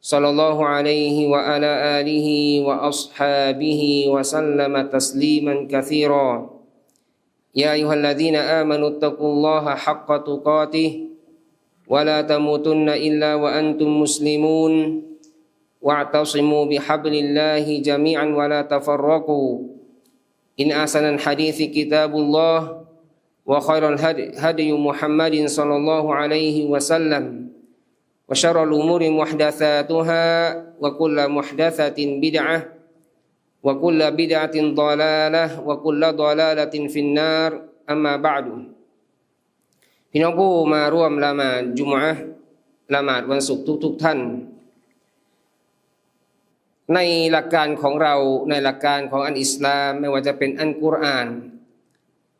صلى الله عليه وعلى آله وأصحابه وسلم تسليما كثيرا. يا أيها الذين آمنوا اتقوا الله حق تقاته ولا تموتن إلا وأنتم مسلمون. واعتصموا بحبل الله جميعا ولا تفرقوا. إن أحسن الحديث كتاب الله وخير الهدي هدي محمد صلى الله عليه وسلم. وشر الأمور محدثاتها وكل محدثة بدعة وكل بدعة ضلالة وكل ضلالة في النار أما بعد พี่น้องผู้มาร่วมละหมาดจุมอะห์ละหมาดวันศุกร์ทุกๆทท่าน ในหลักการของเราในหลักการของอันอิสลาม ไม่ว่าจะเป็นอันกุรอาน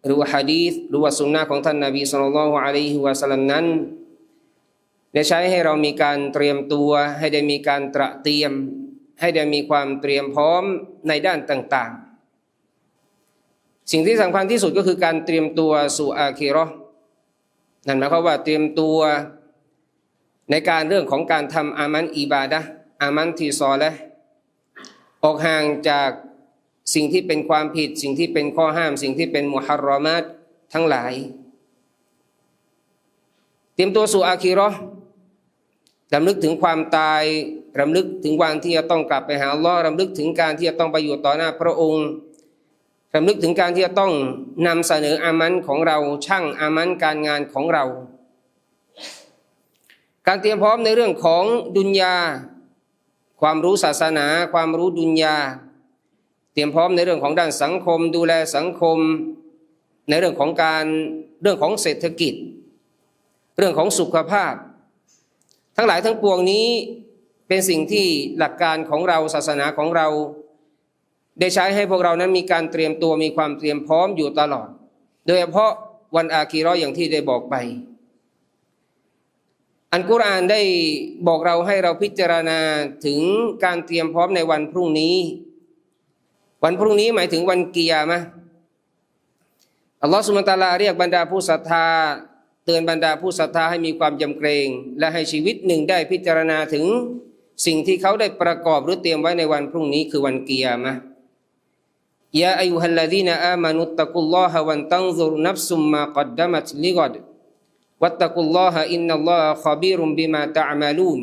หรือว่าฮะดีษหรือว่าสุนนะของท่านนาบีสุลต่านละฮ์อะลัยฮิวะสัลลัมนั้น ได้ใช้ให้เรามีการเตรียมตัว ให้ได้มีการตระเตรียม ให้ได้มีความเตรียมพร้อมในด้านต่างๆ สิ่งที่สำคัญที่สุดก็คือการเตรียมตัวสู่อาคีราะห์นั่นหมายความว่าเตรียมตัวในการเรื่องของการทำอามันอิบาดะอามันทีซอและออกห่างจากสิ่งที่เป็นความผิด สิ่งที่เป็นข้อห้าม สิ่งที่เป็นมุฮัรรอมัตทั้งหลาย เตรียมตัวสู่อาคีราะห์ รำลึกถึงความตายรำลึกถึงวันที่จะต้องกลับไปหาลลอรำลึกถึงการที่จะต้องไปอยู่ต่อหน้าพระองค์รำลึกถึงการที่จะต้องนำเสนออามันของเราช่างอามันการงานของเรา การเตรียมพร้อมในเรื่องของดุนยา ความรู้ศาสนา ความรู้ดุนยา เตรียมพร้อมในเรื่องของด้านสังคม ดูแลสังคม ในเรื่องของการเรื่องของเศรษฐกิจ เรื่องของสุขภาพ ทั้งหลายทั้งปวงนี้เป็นสิ่งที่หลักการของเราศาสนาของเรา ได้ใช้ให้พวกเรานั้นมีการเตรียมตัวมีความเตรียมพร้อมอยู่ตลอด โดยเฉพาะวันอาคีราะห์อย่างที่ได้บอกไป อันกุรอานได้บอกเราให้เราพิจารณาถึงการเตรียมพร้อมในวันพรุ่งนี้ วันพรุ่งนี้หมายถึงวันกิยามะอัลลอฮฺสุลตาลาเรียกบรรดาผู้ศรัทธา ตือนบรรดาผู้ศรัทธาให้มีความยำเกรง และให้ชีวิตหนึ่งได้พิจารณาถึงสิ่งที่เขาได้ประกอบหรือเตรียมไว้ในวันพรุ่งนี้คือวันเกิยามะยาอายุฮัลลดีนอามานุตตะกุลลอฮะวันตังซุรนับซุมมากัดดามัตลิกอดวัตตะกุลลอฮะอินนัลลอฮะขบีรุมบิมาตะอมาลูน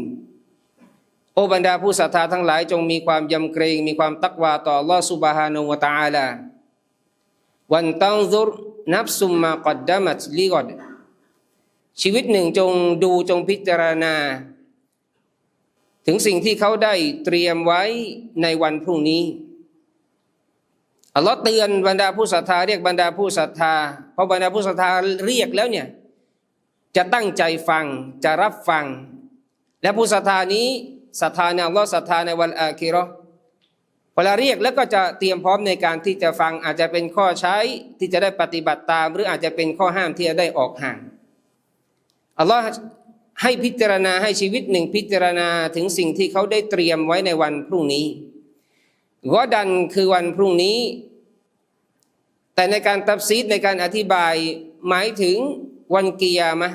โอบรรดาผู้ศรัทธาทั้งหลายจงมีความยำเกรง มีความตักวาต่อ Allah Subhanahu wa Taala วันตังซุรนับซุมมากัดดามัตลิกอด ชีวิตหนึ่งจงดูจงพิจารณา ถึงสิ่งที่เขาได้เตรียมไว้ในวันพรุ่งนี้อัลลอฮ์เตือนบรรดาผู้ศรัทธาเรียกบรรดาผู้ศรัทธาเพราะบรรดาผู้ศรัทธาเรียกแล้วเนี่ยจะตั้งใจฟังจะรับฟัง และผู้ศรัทธานี้ศรัทธาในอัลลอฮ์ศรัทธาในวันอาคิราะห์เวลาเรียกแล้วก็จะเตรียมพร้อมในการที่จะฟังอาจจะเป็นข้อใช้ที่จะได้ปฏิบัติตาม หรืออาจจะเป็นข้อห้ามที่จะได้ออกห่าง อัลลอฮ์ให้พิจารณาให้ชีวิตหนึ่งพิจารณาถึงสิ่งที่เขาได้เตรียมไว้ในวันพรุ่งนี้กอดันคือวันพรุ่งนี้ แต่ในการตับซีดในการอธิบายหมายถึงวันกิยามะ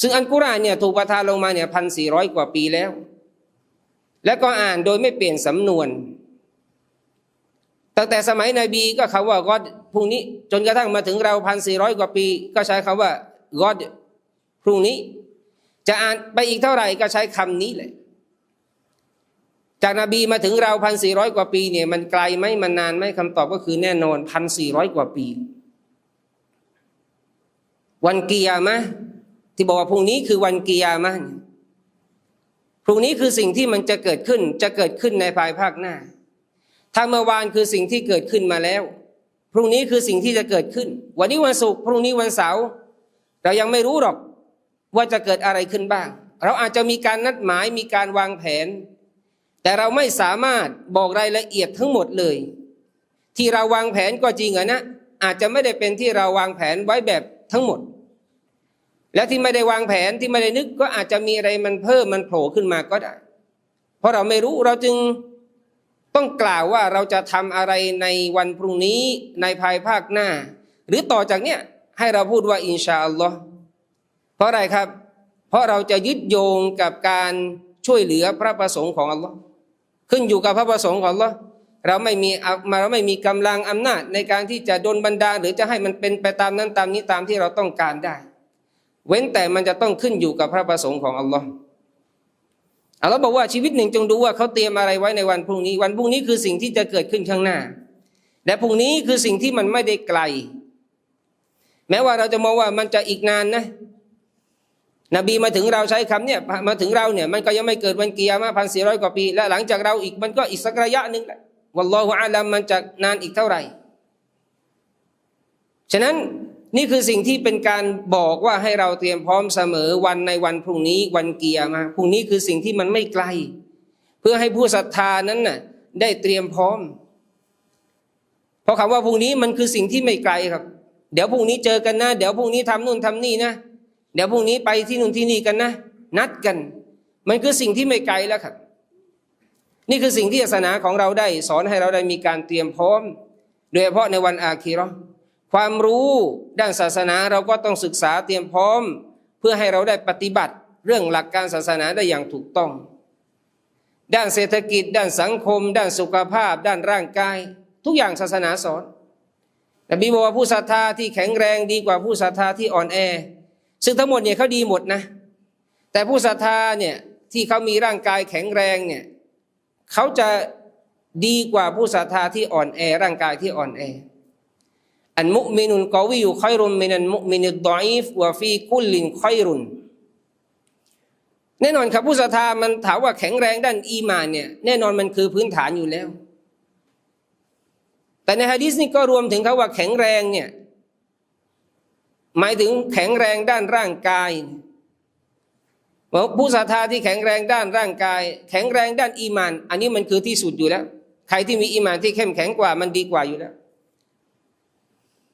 ซึ่งอันกุรานเนี่ยถูกประทานลงมาเนี่ยพันสี่ร้อยกว่าปีแล้ว แล้วก็อ่านโดยไม่เปลี่ยนสำนวน ตั้งแต่สมัยนบีก็คาว่ากอดพรุ่งนี้ จนกระทั่งมาถึงเราพันสี่ร้อยกว่าปี ก็ใช้คาว่า กอดพรุ่งนี้ จะอ่านไปอีกเท่าไหร่ก็ใช้คำนี้แหละ จากนาบีมาถึงเราพันสี่ร้อยกว่าปีเนี่ยมันไกลไหมมันนานไหมคำตอบก็คือแน่นอนพันสี่ร้อยกว่าปี วันกิยามะห์ที่บอกว่าพรุ่งนี้คือวันกิยามะห์พรุ่งนี้คือสิ่งที่มันจะเกิดขึ้นจะเกิดขึ้นในภายภาคหน้า ถ้าเมื่อวานคือสิ่งที่เกิดขึ้นมาแล้ว พรุ่งนี้คือสิ่งที่จะเกิดขึ้น วันนี้วันศุกร์พรุ่งนี้วันเสาร์ เรายังไม่รู้หรอกว่าจะเกิดอะไรขึ้นบ้าง เราอาจจะมีการนัดหมายมีการวางแผน แต่เราไม่สามารถบอกรายละเอียดทั้งหมดเลย ที่เราวางแผนก็จริงอะนะอาจจะไม่ได้เป็นที่เราวางแผนไว้แบบทั้งหมด แล้วที่ไม่ได้วางแผนที่ไม่ได้นึกก็อาจจะมีอะไรมันเพิ่มมันโผล่ขึ้นมาก็ได้ เพราะเราไม่รู้เราจึงต้องกล่าวว่าเราจะทำอะไรในวันพรุ่งนี้ในภายภาคหน้า หรือต่อจากเนี้ย ให้เราพูดว่าอินชาอัลลอฮ์เพราะอะไรครับ เพราะเราจะยึดโยงกับการช่วยเหลือพระประสงค์ของอัลลอฮ์ขึ้นอยู่กับพระประสงค์ของอัลลอฮ์เราไม่มีอะเราไม่มีกำลังอำนาจในการที่จะดนบันดาลหรือจะให้มันเป็นไปตามนั้นตามนี้ตามที่เราต้องการได้ เว้นแต่มันจะต้องขึ้นอยู่กับพระประสงค์ของอัลลอฮ์อัลลอฮ์บอกว่าชีวิตหนึ่งจงดูว่าเขาเตรียมอะไรไว้ในวันพรุ่งนี้ วันพรุ่งนี้คือสิ่งที่จะเกิดขึ้นข้างหน้า และพรุ่งนี้คือสิ่งที่มันไม่ได้ไกล แม้ว่าเราจะมองว่ามันจะอีกนานนะ นบีมาถึงเราใช้คำเนี่ยมาถึงเราเนี่ยมันก็ยังไม่เกิดวันเกียร์มาพันสี่ร้อยกว่าปี และหลังจากเราอีกมันก็อีกสักระยะหนึ่งแหละวัลลอฮุอาลัมมันจะนานอีกเท่าไหร่ ฉะนั้นนี่คือสิ่งที่เป็นการบอกว่าให้เราเตรียมพร้อมเสมอวันในวันพรุ่งนี้วันเกียร์มาพรุ่งนี้คือสิ่งที่มันไม่ไกล เพื่อให้ผู้ศรัทธานั้นน่ะได้เตรียมพร้อม เพราะคำว่าพรุ่งนี้มันคือสิ่งที่ไม่ไกลครับ เดี๋ยวพรุ่งนี้เจอกันนะ เดี๋ยวพรุ่งนี้ทำนู่นทำนี่นะ เดี๋ยวพรุ่งนี้ไปที่นู่นที่นี่กันนะ นัดกัน มันคือสิ่งที่ไม่ไกลแล้วครับ นี่คือสิ่งที่ศาสนาของเราได้ สอนให้เราได้มีการเตรียมพร้อม โดยเฉพาะในวันอาคีราะห์ความรู้ด้านศาสนาเราก็ต้องศึกษาเตรียมพร้อม เพื่อให้เราได้ปฏิบัติเรื่องหลักการศาสนาได้อย่างถูกต้อง ด้านเศรษฐกิจ ด้านสังคม ด้านสุขภาพ ด้านร่างกาย ทุกอย่างศาสนาสอน แต่บีบอกว่าผู้ศรัทธาที่แข็งแรงดีกว่าผู้ศรัทธาที่อ่อนแอ ซึ่งทั้งหมดเนี่ยเขาดีหมดนะ แต่ผู้ศรัทธาเนี่ยที่เขามีร่างกายแข็งแรงเนี่ยเขาจะดีกว่าผู้ศรัทธาที่อ่อนแอ ร่างกายที่อ่อนแออันมุมินุนกอวิยุคอยรุนมินันมุมินุดออีฟวะฟีกุลลินคอยรุนแน่นอนครับผู้ศรัทธามันถามว่าแข็งแรงด้านอีมานเนี่ยแน่นอนมันคือพื้นฐานอยู่แล้ว แต่ในฮะดีษนี่ก็รวมถึงเขาว่าแข็งแรงเนี่ยหมายถึงแข็งแรงด้านร่างกายผู้ศรัทธาที่แข็งแรงด้านร่างกาย แข็งแรงด้านอีมาน อันนี้มันคือที่สุดอยู่แล้ว ใครที่มีอีมานที่เข้มแข็งกว่ามันดีกว่าอยู่แล้ว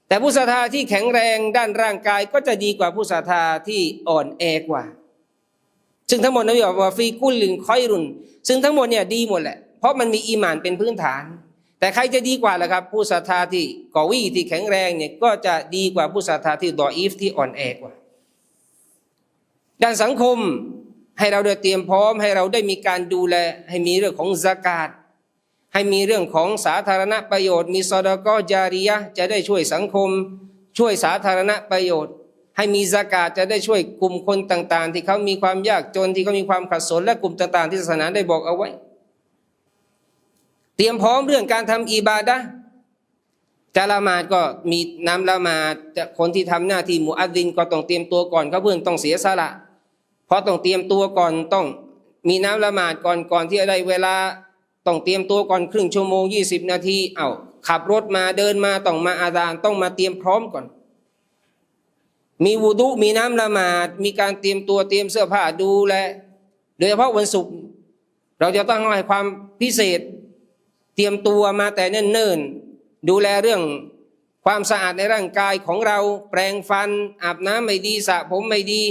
แต่ผู้ศรัทธาที่แข็งแรงด้านร่างกายก็จะดีกว่าผู้ศรัทธาที่อ่อนแอกว่า ซึ่งทั้งหมดนั้นบอกว่าฟีกุลลินคอยรุน ซึ่งทั้งหมดเนี่ยดีหมดแหละเพราะมันมีอีมานเป็นพื้นฐาน แต่ใครจะดีกว่าล่ะครับ ผู้ศรัทธาที่กอวีที่แข็งแรงเนี่ยก็จะดีกว่าผู้ศรัทธาที่ดออีฟที่อ่อนแอกว่า ด้านสังคมให้เราได้เตรียมพร้อมให้เราได้มีการดูแล ให้มีเรื่องของสกาดให้มีเรื่องของสาธารณประโยชน์ มีซอดก็จาริยะจะได้ช่วยสังคม ช่วยสาธารณประโยชน์ ให้มีสกาดจะได้ช่วยกลุ่มคนต่าง ๆ ที่เขามีความยากจนที่เขามีความขัดสนและกลุ่มต่าง ๆ ที่ศาสนาได้บอกเอาไว้ ตรียมพร้อมเรื่องการทำอิบาดะจะละหมาดก็มีน้ำละหมาดจะคนที่ทำหน้าที่มุอัดดินก็ต้องเตรียมตัวก่อนเขาเพื่อนต้องเสียสละ เพราะต้องเตรียมตัวก่อนต้องมีน้ำละหมาดก่อนก่อนที่จะได้เวลาต้องเตรียมตัวก่อนครึ่งชั่วโมงยี่สิบนาทีเอา้าขับรถมาเดินมาต้องมาอาดานต้องมาเตรียมพร้อมก่อน มีวูดุมีน้ำละหมาด มีการเตรียมตัวเตรียมเสื้อผ้าดูแลโดยเฉพาะวันศุกร์เราจะต้องให้ความพิเศษ รียมตัวมาแต่เนิ่นๆ ดูแลเรื่องความสะอาดในร่างกายของเรา แปรงฟัน อาบน้ำไม่ดีสระผมไม่ดี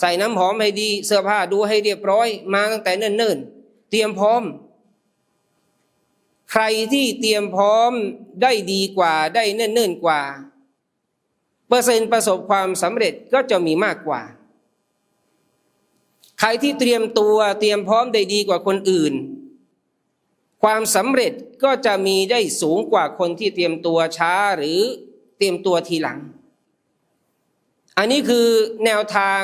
ใส่น้ำหอมให้ดี เสื้อผ้าดูให้เรียบร้อย มาตั้งแต่เนิ่นๆ เตรียมพร้อม ใครที่เตรียมพร้อมได้ดีกว่าได้เนิ่นๆกว่า เปอร์เซ็นต์ประสบความสำเร็จก็จะมีมากกว่า ใครที่เตรียมตัวเตรียมพร้อมได้ดีกว่าคนอื่น ความสำเร็จก็จะมีได้สูงกว่าคนที่เตรียมตัวช้าหรือเตรียมตัวทีหลัง อันนี้คือแนวทาง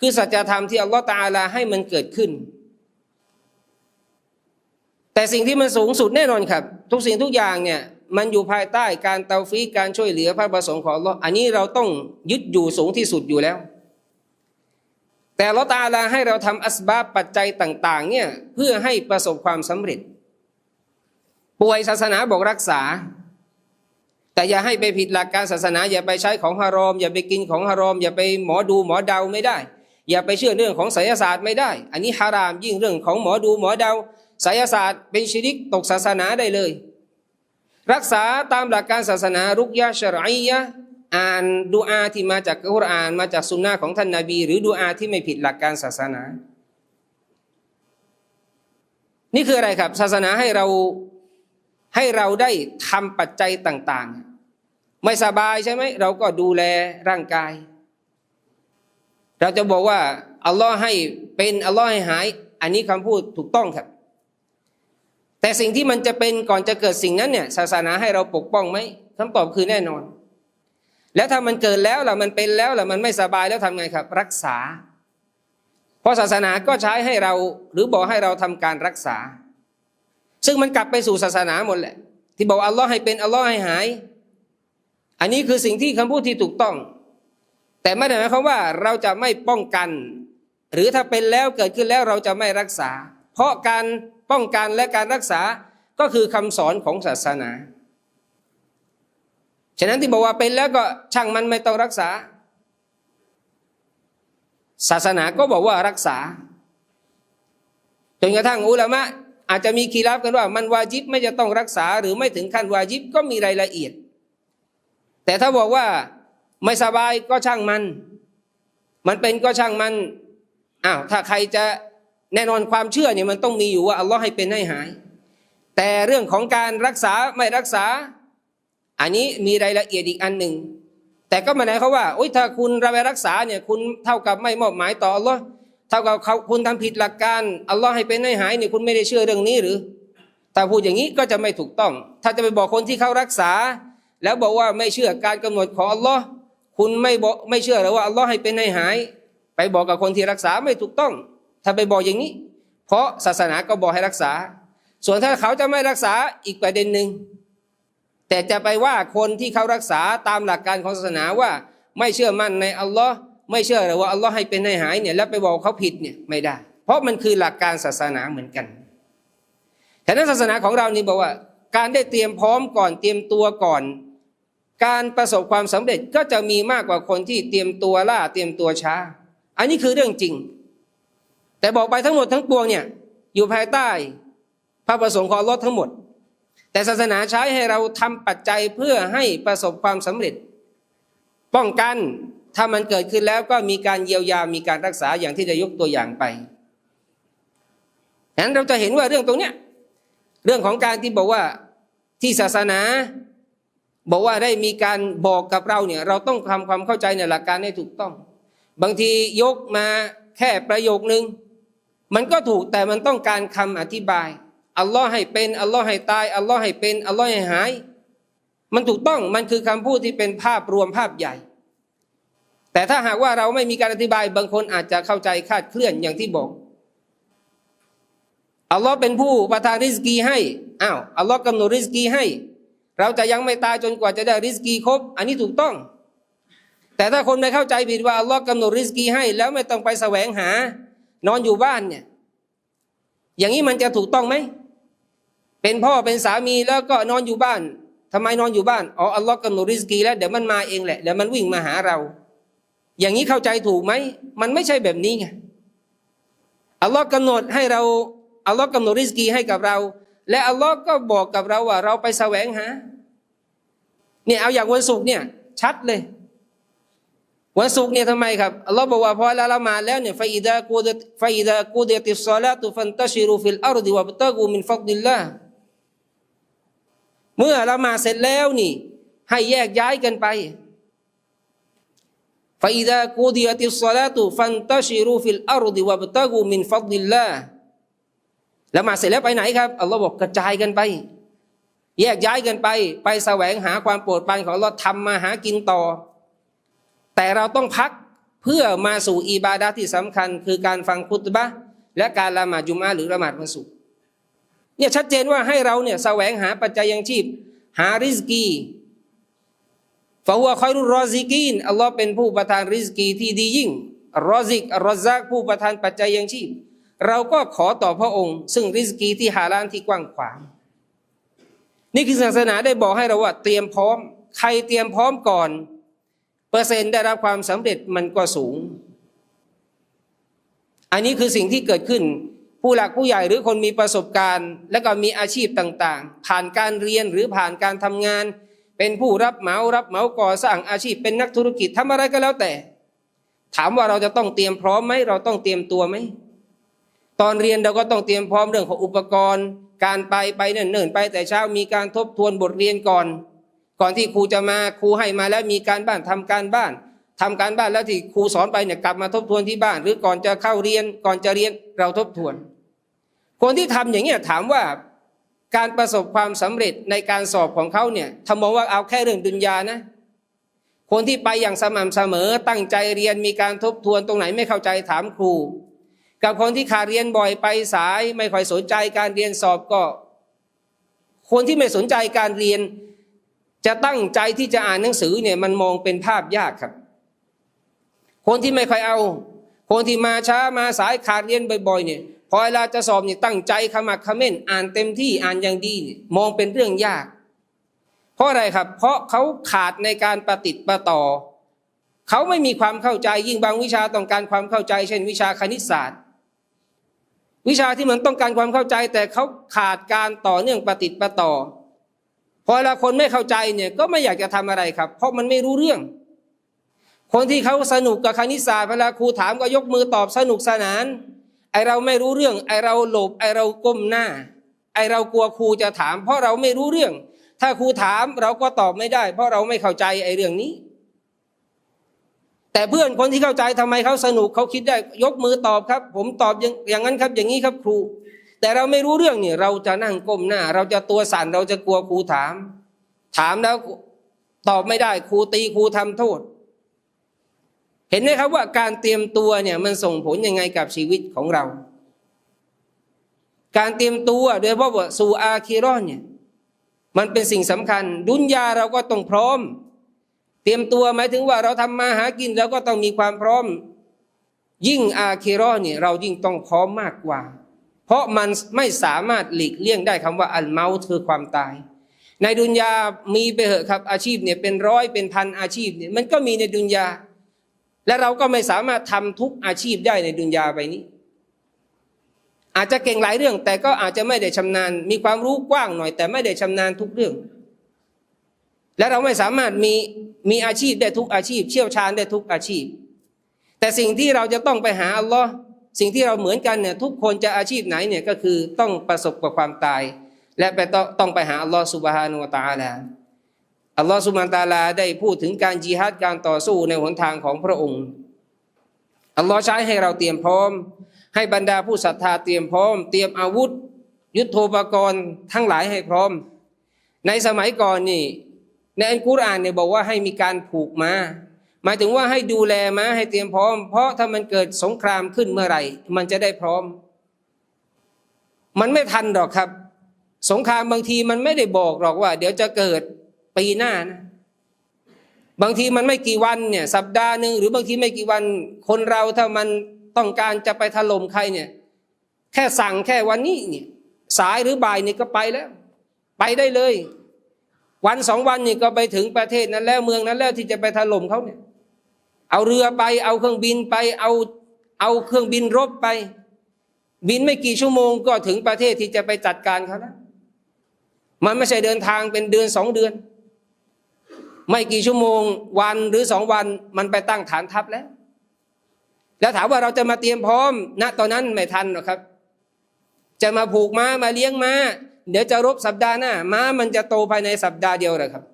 คือสัจธรรมที่อัลลอฮฺตาลาให้มันเกิดขึ้น แต่สิ่งที่มันสูงสุดแน่นอนครับ ทุกสิ่งทุกอย่างเนี่ยมันอยู่ภายใต้การเตาฟีกการช่วยเหลือพระประสงค์ของอัลลอฮ์อันนี้เราต้องยึดอยู่สูงที่สุดอยู่แล้ว แต่ลอตาลาให้เราทำอัสบาบปัจจัยต่าง ๆ เนี่ยเพื่อให้ประสบความสำเร็จ ป่วยศาสนาบอกรักษา แต่อย่าให้ไปผิดหลักการศาสนา อย่าไปใช้ของฮารอม อย่าไปกินของฮารอม อย่าไปหมอดูหมอเดาไม่ได้ อย่าไปเชื่อเรื่องของไสยศาสตร์ไม่ได้ อันนี้ฮารามยิ่งเรื่องของหมอดูหมอเดาไสยศาสตร์เป็นชิริกตกศาสนาได้เลย รักษาตามหลักการศาสนารุกยะชรอียะห์ อ่านดูอาที่มาจากกุรอานมาจากสุนนะของท่านนาบี หรือดูอาที่ไม่ผิดหลักการศาสนา นี่คืออะไรครับ ศาสนาให้เราให้เราได้ทำปัจจัยต่าง ๆ ไม่สบายใช่ไหมเราก็ดูแลร่างกาย เราจะบอกว่าอัลลอฮ์ให้เป็นอัลลอฮ์ให้หาย อันนี้คำพูดถูกต้องครับ แต่สิ่งที่มันจะเป็นก่อนจะเกิดสิ่งนั้นเนี่ยศาสนาให้เราปกป้องไหมคำตอบคือแน่นอน แล้วถ้ามันเกิดแล้วล่ะมันเป็นแล้วล่ะมันไม่สบายแล้วทำไงครับ รักษา เพราะศาสนาก็ใช้ให้เราหรือบอกให้เราทำการรักษา ซึ่งมันกลับไปสู่ศาสนาหมดแหละ ที่บอกอัลลอฮ์ให้เป็นอัลลอฮ์ให้หาย อันนี้คือสิ่งที่คำพูดที่ถูกต้อง แต่ไม่ได้หมายความว่าเราจะไม่ป้องกัน หรือถ้าเป็นแล้วเกิดขึ้นแล้วเราจะไม่รักษา เพราะการป้องกันและการรักษาก็คือคำสอนของศาสนา ฉะนั้นที่บอกว่าเป็นแล้วก็ช่างมันไม่ต้องรักษา ศาสนาก็บอกว่ารักษา จนกระทั่งอุลามะอาจจะมีคีรับกันว่ามันวาจิบไม่จะต้องรักษาหรือไม่ถึงขั้นวาจิบก็มีรายละเอียด แต่ถ้าบอกว่าไม่สบายก็ช่างมัน มันเป็นก็ช่างมันอ้าวถ้าใครจะแน่นอนความเชื่อเนี่ยมันต้องมีอยู่ว่าอัลลอฮ์ให้เป็นให้หาย แต่เรื่องของการรักษาไม่รักษา อันนี้มีรายละเอียดอีกอันหนึ่ง แต่ก็ม่ได้เขาว่าโอ๊ยถ้าคุณระไปรักษาเนี่ยคุณเท่ากับไม่มอบหมายต่ออัลลอฮ์เท่ากับเขาคุณทำผิดหลักการอัลลอฮ์ให้เป็นให้หายเนี่ยคุณไม่ได้เชื่อเรื่องนี้หรือถ้าพูดอย่างนี้ก็จะไม่ถูกต้อง ถ้าจะไปบอกคนที่เขารักษา แล้วบอกว่าไม่เชื่อการกำหนดของอัลลอฮ์คุณไม่บอกไม่เชื่อหรือว่าอัลลอฮ์ให้เป็นให้หาย ไปบอกกับคนที่รักษาไม่ถูกต้อง ถ้าไปบอกอย่างนี้ เพราะศาสนาก็บอกให้รักษา ส่วนถ้าเขาจะไม่รักษาอีกประเด็นหนึ่ง แต่จะไปว่าคนที่เขารักษาตามหลักการของศาสนาว่า ไม่เชื่อมั่นในอัลลอฮ์ไม่เชื่อหรือว่าอัลลอฮ์ให้เป็นให้หายเนี่ยแล้วไปบอกเขาผิดเนี่ยไม่ได้ เพราะมันคือหลักการศาสนาเหมือนกันฉะนั้นศาสนาของเรานี่บอกว่า การได้เตรียมพร้อมก่อนเตรียมตัวก่อน การประสบความสำเร็จก็จะมีมากกว่าคนที่เตรียมตัวล่าเตรียมตัวช้า อันนี้คือเรื่องจริง แต่บอกไปทั้งหมดทั้งปวงเนี่ยอยู่ภายใต้พระประสงค์ของลอทั้งหมด แต่ศาสนาใช้ให้เราทำปัจจัยเพื่อให้ประสบความสำเร็จ ป้องกันถ้ามันเกิดขึ้นแล้วก็มีการเยียวยา มีการรักษาอย่างที่จะยกตัวอย่างไปฉะนั้นเราจะเห็นว่าเรื่องตรงเนี้ยเรื่องของการที่บอกว่าที่ศาสนาบอกว่าได้มีการบอกกับเราเนี่ยเราต้องทำความเข้าใจในหลักการให้ถูกต้อง บางทียกมาแค่ประโยคนึง มันก็ถูกแต่มันต้องการคำอธิบาย อัลลอฮ์ให้เป็นอัลลอฮ์ให้ตายอัลลอฮ์ให้เป็นอัลลอฮ์ให้หาย มันถูกต้องมันคือคำพูดที่เป็นภาพรวมภาพใหญ่ แต่ถ้าหากว่าเราไม่มีการอธิบายบางคนอาจจะเข้าใจคาดเคลื่อนอย่างที่บอกอัลลอฮ์เป็นผู้ประทานริสกีให้อ้าวอัลลอฮ์กำหนดริสกีให้ เราจะยังไม่ตายจนกว่าจะได้ริสกีครบ อันนี้ถูกต้อง แต่ถ้าคนไม่เข้าใจผิดว่าอัลลอฮ์กำหนดริสกีให้ แล้วไม่ต้องไปแสวงหา นอนอยู่บ้านเนี่ย อย่างนี้มันจะถูกต้องไหม เป็นพ่อเป็นสามีแล้วก็นอนอยู่บ้านทำไมนอนอยู่บ้านอ๋ออัลลอฮ์กำหนดริสกีแล้วเดี๋ยวมันมาเองแหละเดี๋ยวมันวิ่งมาหาเรา อย่างนี้เข้าใจถูกไหมมันไม่ใช่แบบนี้ไงอัลลอฮ์กำหนดให้เราอัลลอฮ์กำหนดริสกีให้กับเรา และอัลลอฮ์ก็บอกกับเราว่า เราไปแสวงหาเนี่ยเอาอย่างวันศุกร์เนี่ย ชัดเลยวันศุกร์เนี่ยทำไมครับอัลลอฮ์บอกว่าพอละละมาแล้วเนี่ยฟาอิดะกูดะฟาอิดะกูดะติสซาลาตุฟันตะชิรุฟิลอาร์ดิวะบตะกูมินฟักดิลลาห์ เมื่อละหมาดเสร็จแล้วนี่ ให้แยกย้ายกันไปฟาอิดะกูดะติสซาลาตุฟันตะชิรุฟิลอาร์ดิวะบตะกูมินฟักดิลลาละหมาดเสร็จแล้วไปไหนครับอัลลอฮ์บอกกระจายกันไป แยกย้ายกันไป ไปแสวงหาความโปรดปรานของอัลลอฮ์ทำมาหากินต่อ แต่เราต้องพักเพื่อมาสู่อิบาดะที่สำคัญ คือการฟังคุตบะและการละหมาดจุมอะห์หรือละหมาดวันศุกร์ เนี่ยชัดเจนว่าให้เราเนี่ยแสวงหาปัจจัยยังชีพ หาริสกีฟาหัวคอยรุรอซิกีนอัลลอฮ์เป็นผู้ประทานริสกีที่ดียิ่งรอซิกรอซักผู้ประทานปัจจัยยังชีพ เราก็ขอต่อพระองค์ ซึ่งริสกีที่หาล้านที่กว้างขวาง นี่คือศาสนาได้บอกให้เราว่า เตรียมพร้อม ใครเตรียมพร้อมก่อน เปอร์เซ็นต์ได้รับความสำเร็จมันก็สูง อันนี้คือสิ่งที่เกิดขึ้น ผู้หลักผู้ใหญ่หรือคนมีประสบการณ์ และก็มีอาชีพต่างๆ ผ่านการเรียนหรือผ่านการทำงาน เป็นผู้รับเหมารับเหมาก่อสร้างอาชีพเป็นนักธุรกิจทำอะไรก็แล้วแต่ ถามว่าเราจะต้องเตรียมพร้อมไหมเราต้องเตรียมตัวไหมตอนเรียนเราก็ต้องเตรียมพร้อมเรื่องของอุปกรณ์ การไปไปเนิ่นๆไปแต่เช้ามีการทบทวนบทเรียนก่อน ก่อนที่ครูจะมาครูให้มาแล้วมีการบ้านทำการบ้านทำการบ้านแล้วที่ครูสอนไปเนี่ยกลับมาทบทวนที่บ้าน หรือก่อนจะเข้าเรียนก่อนจะเรียนเราทบทวน คนที่ทำอย่างเงี้ยถามว่าการประสบความสำเร็จในการสอบของเขาเนี่ยถ้ามองว่าเอาแค่เรื่องดุนยานะ คนที่ไปอย่างสม่ำเสมอตั้งใจเรียนมีการทบทวนตรงไหนไม่เข้าใจถามครู กับคนที่ขาดเรียนบ่อยไปสายไม่ค่อยสนใจการเรียนสอบก็ คนที่ไม่สนใจการเรียน จะตั้งใจที่จะอ่านหนังสือเนี่ยมันมองเป็นภาพยากครับ คนที่ไม่ค่อยเอา คนที่มาช้ามาสายขาดเรียนบ่อยๆเนี่ย อเวลาจะสอบเนี่ยตั้งใจขมักขม้นอ่านเต็มที่อ่านอย่างดี มองเป็นเรื่องยาก เพราะอะไรครับ เพราะเขาขาดในการประติดประต่อ เขาไม่มีความเข้าใจยิ่งบางวิชาต้องการความเข้าใจ เช่น วิชาคณิตศาสตร์ วิชาที่มันต้องการความเข้าใจ แต่เขาขาดการต่อเนื่องประติดประต่อ พอเวลาคนไม่เข้าใจเนี่ยก็ไม่อยากจะทำอะไรครับ เพราะมันไม่รู้เรื่อง คนที่เขาสนุกกับคณิตศาสตร์เวลาครูถามก็ยกมือตอบสนุกสนาน ไอเราไม่รู้เรื่อง ไอเราหลบ ไอเราก้มหน้า ไอเรากลัวครูจะถาม เพราะเราไม่รู้เรื่อง ถ้าครูถามเราก็ตอบไม่ได้ เพราะเราไม่เข้าใจไอเรื่องนี้ แต่เพื่อนคนที่เข้าใจทำไมเขาสนุกเขาคิดได้ยกมือตอบครับ ผมตอบอย่างอย่างนั้นครับ อย่างนี้ครับครู แต่เราไม่รู้เรื่องเนี่ยเราจะนั่งก้มหน้า เราจะตัวสั่นเราจะกลัวครูถาม ถามแล้วตอบไม่ได้ครูตีครูทำโทษ เห็นไหมครับว่าการเตรียมตัวเนี่ยมันส่งผลยังไงกับชีวิตของเรา การเตรียมตัวโดยเฉพาะว่าสู่อาคีรอนเนี่ยมันเป็นสิ่งสำคัญ ดุนยาเราก็ต้องพร้อม เตรียมตัวหมายถึงว่าเราทำมาหากินเราก็ต้องมีความพร้อม ยิ่งอาคีรอนเนี่ยเรายิ่งต้องพร้อมมากกว่า เพราะมันไม่สามารถหลีกเลี่ยงได้คำว่าอัลเมาส์คือความตาย ในดุนยามีไปเหอะครับอาชีพเนี่ยเป็นร้อยเป็นพันอาชีพเนี่ยมันก็มีในดุนยา และเราก็ไม่สามารถทำทุกอาชีพได้ในดุนยาไปนี้ อาจจะเก่งหลายเรื่อง แต่ก็อาจจะไม่ได้ชำนาญ มีความรู้กว้างหน่อย แต่ไม่ได้ชำนาญทุกเรื่อง และเราไม่สามารถมีมีอาชีพได้ทุกอาชีพ เชี่ยวชาญได้ทุกอาชีพ แต่สิ่งที่เราจะต้องไปหาอัลลอฮ์สิ่งที่เราเหมือนกันเนี่ยทุกคนจะอาชีพไหนเนี่ยก็คือต้องประสบกับความตาย และไปต้องไปหาอัลลอฮ์สุบฮานุวตะอาลา อัลลอฮ์สุบฮานตาลาได้พูดถึงการจิฮัดการต่อสู้ในหนทางของพระองค์ อัลลอฮ์ใช้ให้เราเตรียมพร้อม ให้บรรดาผู้ศรัทธาเตรียมพร้อม เตรียมอาวุธ ยุทโธปกรณ์ทั้งหลายให้พร้อม ในสมัยก่อนนี่ ในอัลกุรอานเนี่ยบอกว่าให้มีการผูกม้าหมายถึงว่าให้ดูแลม้าให้เตรียมพร้อม เพราะถ้ามันเกิดสงครามขึ้นเมื่อไหร่ มันจะได้พร้อม มันไม่ทันหรอกครับ สงครามบางทีมันไม่ได้บอกหรอกว่า เดี๋ยวจะเกิด ปีหน้านะบางทีมันไม่กี่วันเนี่ย สัปดาห์หนึ่งหรือบางทีไม่กี่วัน คนเราถ้ามันต้องการจะไปถล่มใครเนี่ย แค่สั่งแค่วันนี้เนี่ยสายหรือบ่ายนี่ก็ไปแล้ว ไปได้เลย วันสองวันนี่ก็ไปถึงประเทศนั้นแล้วเมืองนั้นแล้วที่จะไปถล่มเขาเนี่ย เอาเรือไปเอาเครื่องบินไปเอาเอาเครื่องบินรบไป บินไม่กี่ชั่วโมงก็ถึงประเทศที่จะไปจัดการเขาแล้วมันไม่ใช่เดินทางเป็นเดือนสองเดือน ไม่กี่ชั่วโมง วันหรือสองวันมันไปตั้งฐานทัพแล้ว แล้วถามว่าเราจะมาเตรียมพร้อมณตอนนั้นไม่ทันหรอกครับ จะมาผูกม้ามาเลี้ยงม้า เดี๋ยวจะรบสัปดาห์หน้าม้ามันจะโตภายในสัปดาห์เดียวเลยครับ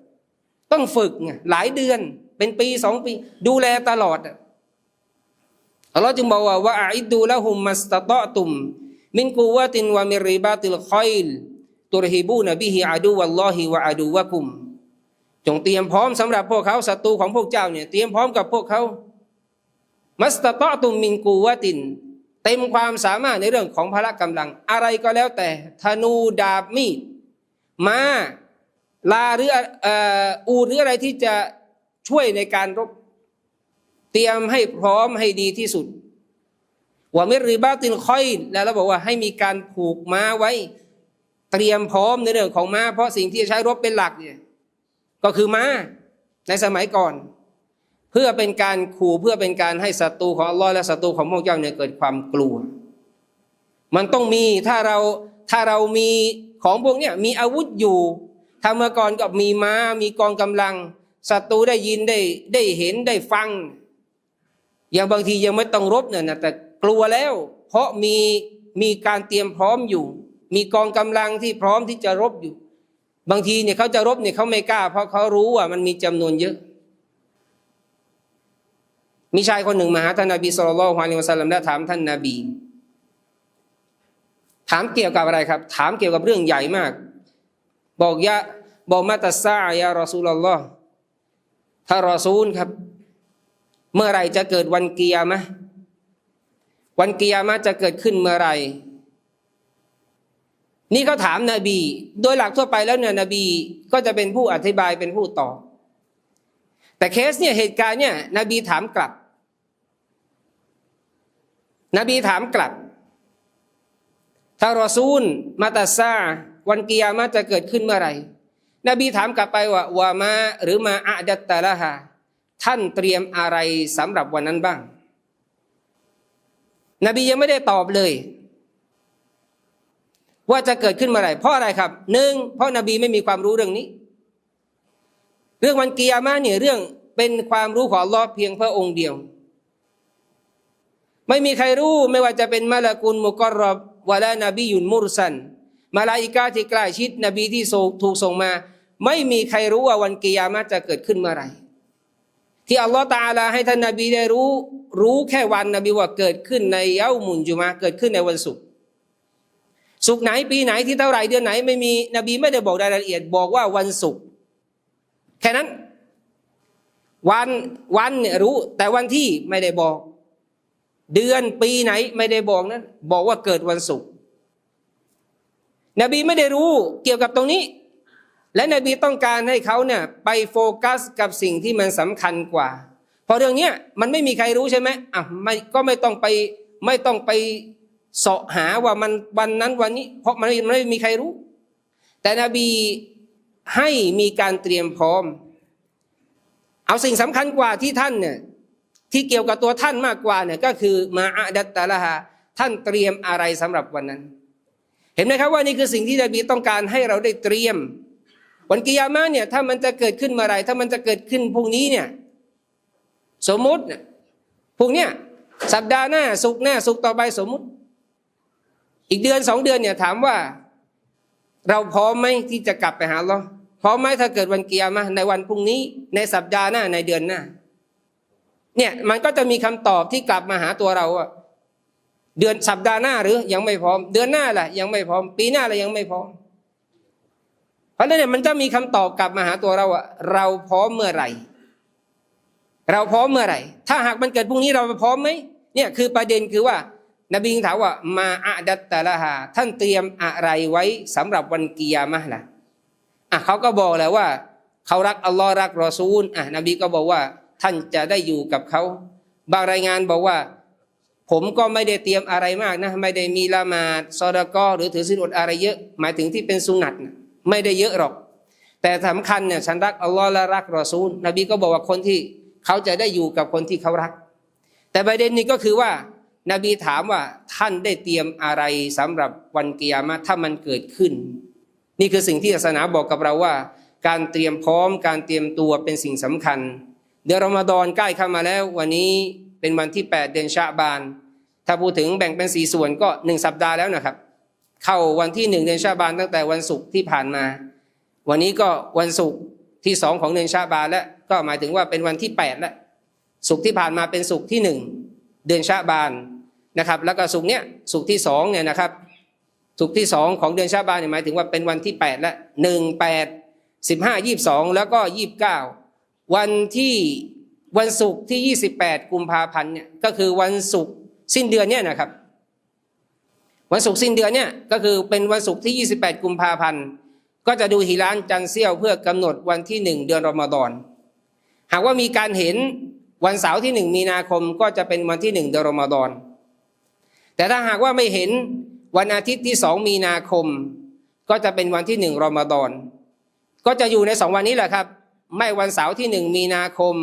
ต้องฝึกไงหลายเดือนเป็นปีสองปี ดูแลตลอดอัลลอฮ์จึงบอกว่าว่าอิดูละหุมมัสตะตอตุมมินกูวะตินวะมิริบาติลคอยลตุรฮิบูนบิฮิอาดูวัลลอฮิวะอาดูวะกุม จงเตรียมพร้อมสำหรับพวกเขาศัตรูของพวกเจ้าเนี่ยเตรียมพร้อมกับพวกเขา มัสตะตอตุมมินกูวะติน เต็มความสามารถในเรื่องของพละกำลัง อะไรก็แล้วแต่ธนูดาบมีดมาลาหรืออูหรืออะไรที่จะช่วยในการรบเตรียมให้พร้อมให้ดีที่สุดว่ามิริบาตินคอยแล้วเราบอกว่าให้มีการผูกม้าไว้ เตรียมพร้อมในเรื่องของม้าเพราะสิ่งที่จะใช้รบเป็นหลักเนี่ย ก็คือม้าในสมัยก่อน เพื่อเป็นการขู่เพื่อเป็นการให้ศัตรูของอัลลอฮ์และศัตรูของพวกเจ้าเนี่ยเกิดความกลัว มันต้องมีถ้าเราถ้าเรามีของพวกเนี้ยมีอาวุธอยู่ถ้าเมื่อก่อนก็มีม้ามีกองกำลังศัตรูได้ยินได้ได้เห็นได้ฟัง อย่างบางทียังไม่ต้องรบเนี่ยนะแต่กลัวแล้ว เพราะมีมีการเตรียมพร้อมอยู่ มีกองกำลังที่พร้อมที่จะรบอยู่ บางทีเนี่ยเขาจะรบเนี่ยเขาไม่กล้า เพราะเขารู้ว่ามันมีจำนวนเยอะ มีชายคนหนึ่งมาหาท่านนบีสุลต่านลฮ์อะลัยฮิวะสัลลัมและถามท่านนบี ถามเกี่ยวกับอะไรครับ ถามเกี่ยวกับเรื่องใหญ่มาก บอกยะบอกมาตัสซายารอซูลลอฮ์ถ้ารอซูลครับ เมื่อไรจะเกิดวันเกียร์มะห์วันเกียร์มะจะเกิดขึ้นเมื่อไหร นี่เขาถามนาบี โดยหลักทั่วไปแล้วเนี่ยนบีก็จะเป็นผู้อธิบายเป็นผู้ตอบ แต่เคสเนี่ยเหตุการณ์เนี่ยนบีถามกลับ นบีถามกลับ ถ้ารอซูล มาตัซาวันกิยามะจะเกิดขึ้นเมื่อไหร่ นบีถามกลับไปว่าวามาหรือมาอาดัตตะละฮะท่านเตรียมอะไรสำหรับวันนั้นบ้าง นบียังไม่ได้ตอบเลย ว่าจะเกิดขึ้นเมื่อไหร่เพราะอะไรครับหนึ่งเพราะนบีไม่มีความรู้เรื่องนี้ เรื่องวันกิยามะเนี่ยเรื่องเป็นความรู้ของลอเพียงพระองค์เดียว ไม่มีใครรู้ไม่ว่าจะเป็นมาลากุลมุกรรบวะลานบียุนมุรสันมาลาอิกาที่ใกล้ชิด นบีที่ถูกส่งมา ไม่มีใครรู้ว่าวันกิยามะจะเกิดขึ้นเมื่อไหร่ที่อัลลอฮ์ตาอาลาให้ท่านนบีได้รู้ รู้แค่วันนบีว่าเกิดขึ้นในเย้ามุนจุมาเกิดขึ้นในวันศุกร์ ศุกไหนปีไหนที่เท่าไหร่เดือนไหนไม่มีนบีไม่ได้บอกรายละเอียดบอกว่าวันศุกร์แค่นั้น วันวันเนี่ยรู้ แต่วันที่ไม่ได้บอก เดือนปีไหนไม่ได้บอกนั้นบอกว่าเกิดวันศุกร์นบีไม่ได้รู้เกี่ยวกับตรงนี้ และนบีต้องการให้เขาเนี่ยไปโฟกัสกับสิ่งที่มันสำคัญกว่า เพราะเรื่องเนี้ยมันไม่มีใครรู้ใช่ไหมอะไม่ก็ไม่ต้องไปไม่ต้องไป เสาะหาว่ามันวันนั้นวันนี้ เพราะมันไม่มีใครรู้ แต่นบีให้มีการเตรียมพร้อม เอาสิ่งสำคัญกว่าที่ท่านเนี่ยที่เกี่ยวกับตัวท่านมากกว่าเนี่ยก็คือมาอาดัตตะละฮะท่านเตรียมอะไรสำหรับวันนั้น เห็นไหมครับว่านี่คือสิ่งที่นบีต้องการให้เราได้เตรียม วันกิยามะเนี่ยถ้ามันจะเกิดขึ้นเมื่อไรถ้ามันจะเกิดขึ้นพรุ่งนี้เนี่ยสมมุติเนี่ยพรุ่งเนี้ยสัปดาห์หน้าสุกหน้าสุกต่อไปสมมุติ อีกเดือนสองเดือนเนี่ยถามว่า เราพร้อมไหมที่จะกลับไปหาอัลลอฮ์พร้อมไหมถ้าเกิดวันเกิยามะห์ในวันพรุ่งนี้ในสัปดาห์หน้าในเดือนหน้า เนี่ยมันก็จะมีคำตอบที่กลับมาหาตัวเราอะเดือนสัปดาห์หน้าหรือยังไม่พร้อม เดือนหน้าล่ะ ยังไม่พร้อม ปีหน้าล่ะยังไม่พร้อม เพราะนั้นเนี่ยมันจะมีคำตอบกลับมาหาตัวเราอะเราพร้อมเมื่อไหร่ เราพร้อมเมื่อไหร่ ถ้าหากมันเกิดพรุ่งนี้เราพร้อมไหมเนี่ยคือประเด็นคือว่า นบีถามว่ามาอาดัตตะละฮาท่านเตรียมอะไรไว้สำหรับวันกิยามะล่ะอะเขาก็บอกแล้วว่า เขารักอัลลอฮ์รักรอซูลอะนบีก็บอกว่า ท่านจะได้อยู่กับเขาบางรายงานบอกว่า ผมก็ไม่ได้เตรียมอะไรมากนะไม่ได้มีละหมาดซอดกอหรือถือศีลอดอะไรเยอะ หมายถึงที่เป็นสุนัตนะไม่ได้เยอะหรอก แต่สำคัญเนี่ยฉันรักอัลลอฮ์และรักรอซูล นบีก็บอกว่าคนที่เขาจะได้อยู่กับคนที่เขารัก แต่ประเด็นนี้ก็คือว่า นบีถามว่าท่านได้เตรียมอะไรสำหรับวันกิยามะถ้ามันเกิดขึ้น นี่คือสิ่งที่ศาสนาบอกกับเราว่า การเตรียมพร้อมการเตรียมตัวเป็นสิ่งสำคัญ เดือนรอมฎอนใกล้เข้ามาแล้ว วันนี้เป็นวันที่ 8 เดือนชาบาน ถ้าพูดถึงแบ่งเป็นสี่ส่วนก็หนึ่งสัปดาห์แล้วนะครับ เข้าวันที่หนึ่งเดือนชาบานตั้งแต่วันศุกร์ที่ผ่านมา วันนี้ก็วันศุกร์ที่สองของเดือนชาบานแล้วก็หมายถึงว่าเป็นวันที่แปดแล้วศุกร์ที่ผ่านมาเป็นศุกร์ที่หนึ่ง เดือนชาบานนะครับ แล้วก็ศุกเนี้ยศุกที่สองเนี่ยนะครับศุกที่สองของเดือนชาบานเนี่ยหมายถึงว่าเป็นวันที่แปดแล้วหนึ่งแปดสิบห้ายี่สิบสองแล้วก็ยี่สิบเก้าวันที่วันศุกร์ที่ยี่สิบแปดกุมภาพันธ์เนี่ยก็คือวันศุกร์สิ้นเดือนเนี่ยนะครับ วันศุกร์สิ้นเดือนเนี่ยก็คือเป็นวันศุกร์ที่28กุมภาพันธ์ก็จะดูฮิลานจันเซียวเพื่อกำหนดวันที่หนึ่งเดือนรอมฎอนหากว่ามีการเห็น วันเสาร์ที่หนึ่งมีนาคมก็จะเป็นวันที่หนึ่งเดือนรอมฎอนแต่ถ้าหากว่าไม่เห็นวันอาทิตย์ที่สองมีนาคม ก็จะเป็นวันที่หนึ่งรอมฎอนก็จะอยู่ในสองวันนี้แหละครับ ไม่วันเสาร์ที่หนึ่งมีนาคม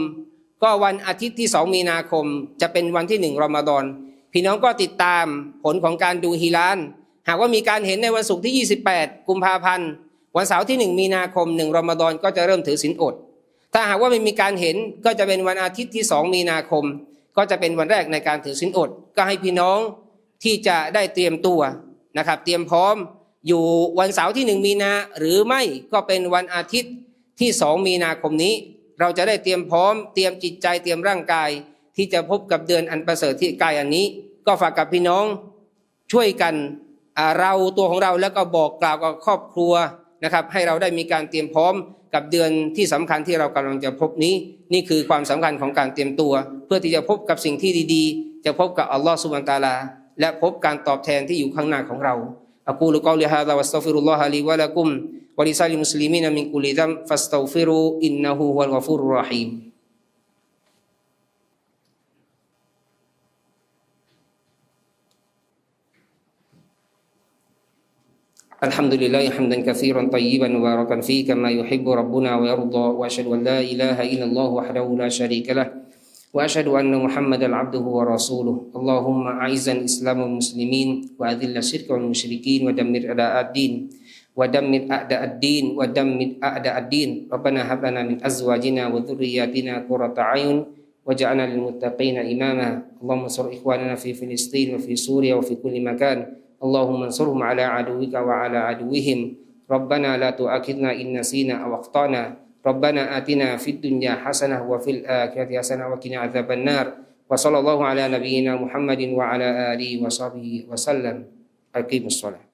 ก็วันอาทิตย์ที่สองมีนาคม จะเป็นวันที่หนึ่งรอมฎอนพี่น้องก็ติดตามผลของการดูฮิลาน หากว่ามีการเห็นในวันศุกร์ที่ 28 กุมภาพันธ์วันเสาร์ที่ 1 มีนาคม1รอมฎอนก็จะเริ่มถือศีลอด ถ้าหากว่าไม่มีการเห็นก็จะเป็นวันอาทิตย์ที่2มีนาคม ก็จะเป็นวันแรกในการถือศีลอด ก็ให้พี่น้องที่จะได้เตรียมตัวนะครับ เตรียมพร้อมอยู่วันเสาร์ที่1มีนาหรือไม่ก็เป็นวันอาทิตย์ที่2มีนาคมนี้ เราจะได้เตรียมพร้อม เตรียมจิตใจเตรียมร่างกาย ที่จะพบกับเดือนอันประเสริฐที่ใกล้อันนี้ ก็ฝากกับพี่น้องช่วยกันเราตัวของเราแล้วก็บอกกล่าวกับครอบครัวนะครับ ให้เราได้มีการเตรียมพร้อม กับเดือนที่สำคัญที่เรากำลังจะพบนี้ นี่คือความสำคัญของการเตรียมตัว เพื่อที่จะพบกับสิ่งที่ดีๆ จะพบกับอัลลอฮฺสุบานตาลา และพบการตอบแทนที่อยู่ข้างหน้าของเราอักูลุกอลิฮาลาวัสตอฟิรุลลอฮะลีวะละกุมวะลิซาลิมุสลิมีนมินกุลิดัมฟัสตอฟิรูอินนะฮูวะลกฟุรรอฮีม الحمد لله حمدا كثيرا طيبا مباركا فيه كما يحب ربنا ويرضى وأشهد أن لا إله إلا الله وحده لا شريك له وأشهد أن محمدا عبده ورسوله. اللهم أعز الإسلام والمسلمين وأذل الشرك والمشركين ودمر أعداء الدين ودمر أعداء الدين ودمر أعداء الدين. ربنا هب لنا من أزواجنا وذرياتنا قرة أعين واجعلنا للمتقين إماما. اللهم انصر إخواننا في فلسطين وفي سوريا وفي كل مكان. اللهم انصرهم على عدوك وعلى عدوهم. ربنا لا تؤاخذنا إن نسينا أو أخطأنا. ربنا آتنا في الدنيا حسنة وفي الآخرة حسنة وقنا عذاب النار. وصلى الله على نبينا محمد وعلى آله وصحبه وسلم. أقيموا الصلاة.